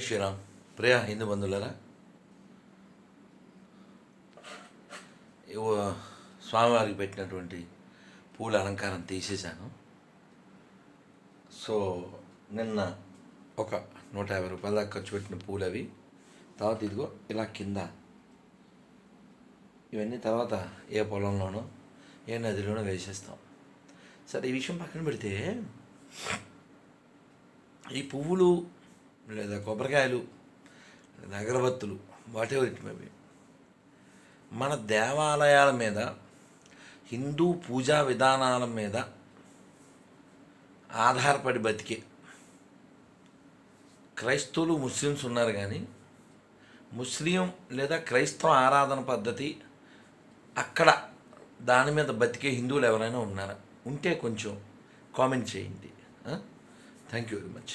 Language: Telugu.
శ్రీరామ్. ప్రియ హిందూ బంధువులరా? స్వామివారికి పెట్టినటువంటి పూల అలంకారం తీసేశాను. సో నిన్న ఒక నూట యాభై రూపాయల దాకా ఖర్చు పెట్టిన పూలు అవి తర్వాత ఇదిగో ఇలా కింద ఇవన్నీ తర్వాత ఏ పొలంలోనో ఏ నదిలోనో వేసేస్తాం. సరే ఈ విషయం పక్కన పెడితే ఈ పువ్వులు లేదా కొబ్బరికాయలు లేదా అగరబత్తులు వాట్ ఎవర్ ఇట్ మేబీ మన దేవాలయాల మీద హిందూ పూజా విధానాల మీద ఆధారపడి బతికే క్రైస్తవులు ముస్లిమ్స్ ఉన్నారు కానీ ముస్లిం లేదా క్రైస్తవ ఆరాధన పద్ధతి అక్కడ దాని మీద బతికే హిందువులు ఎవరైనా ఉన్నారా? ఉంటే కొంచెం కామెంట్ చేయండి. Thank you very much